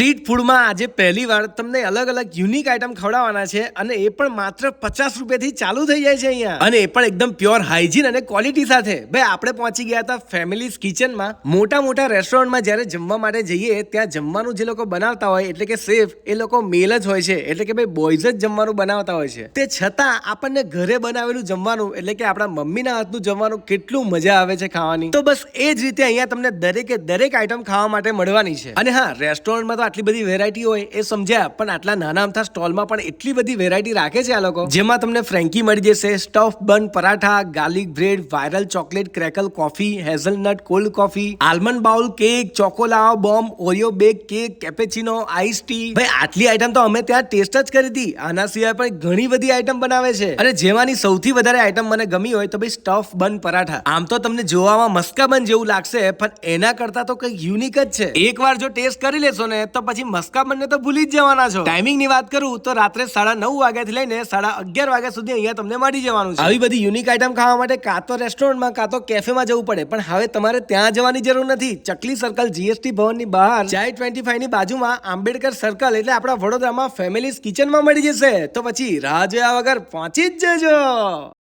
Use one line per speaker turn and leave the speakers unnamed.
Street ફૂડમાં આજે પહેલી વાર તમને અલગ અલગ યુનિક આઈટમ ખવડાવવાના છે અને એ પણ માત્ર પચાસ રૂપિયાથી ચાલુ થઈ જાય છે અહીંયા. અને એ પણ એકદમ પ્યોર હાઇજીન અને ક્વોલિટી સાથે. ભાઈ, આપણે પહોંચી ગયા હતા ફેમિલીઝ કિચનમાં. મોટા મોટા રેસ્ટોરન્ટમાં જ્યારે જમવા માટે જઈએ, ત્યાં જમવાનું જે લોકો બનાવતા હોય, એટલે કે સેફ, એ લોકો મેલ જ હોય છે. એટલે કે ભાઈ બોયઝ જ જમવાનું બનાવતા હોય છે. તે છતાં આપણને ઘરે બનાવેલું જમવાનું, એટલે કે આપણા મમ્મીના હાથનું જમવાનું કેટલું મજા આવે છે ખાવાની. તો બસ એ જ રીતે અહીંયા તમને દરેકે દરેક આઈટમ ખાવા માટે મળવાની છે. અને હા, રેસ્ટોરન્ટમાં તો આટલી બધી વેરાયટી હોય એ સમજ્યા, પણ આટલા નાના અમથા સ્ટોલમાં પણ એટલી બધી વેરાયટી રાખે છે આ લોકો. જેમાં તમને ફ્રેન્કી મળી જશે stuff bun paratha garlic bread viral chocolate crackle coffee hazelnut cold coffee almond bowl cake choco lava bomb Oreo bake cake cappuccino ice tea ભાઈ, આટલી આઈટમ તો અમે ત્યાં ટેસ્ટ જ કરી હતી. આના સિવાય પણ ઘણી બધી આઈટમ બનાવે છે. અને જેમાંની સૌથી વધારે આઈટમ મને ગમી હોય તો ભાઈ સ્ટફ બન પરાઠા. આમ તો તમને જોવામાં મસ્કા બન જેવું લાગશે, પણ એના કરતા તો કંઈક યુનિક જ છે. એકવાર જો ટેસ્ટ કરી લેશો ને તો પછી મસ્કા બંને તો ભૂલી જ જવાના છો. ટાઈમિંગની વાત કરું તો રાત્રે સાડા નવ વાગ્યાથી લઈને સાડા અગિયાર વાગ્યા સુધી અહીંયા તમને મળી જવાનું છે. આવી બધી યુનિક આઈટમ ખાવા માટે કાં તો રેસ્ટોરન્ટમાં કાં તો કેફેમાં જવું પડે. પણ હવે તમારે ત્યાં જવાની જરૂર નથી. ચકલી સર્કલ જીએસટી ભવનની બહાર ચાય ટ્વેન્ટી ફાઈવની બાજુમાં આંબેડકર સર્કલ એટલે આપણા વડોદરામાં ફેમિલીઝ કિચનમાં મળી જશે. તો પછી રાહ જોયા વગર પહોંચી જ જજો.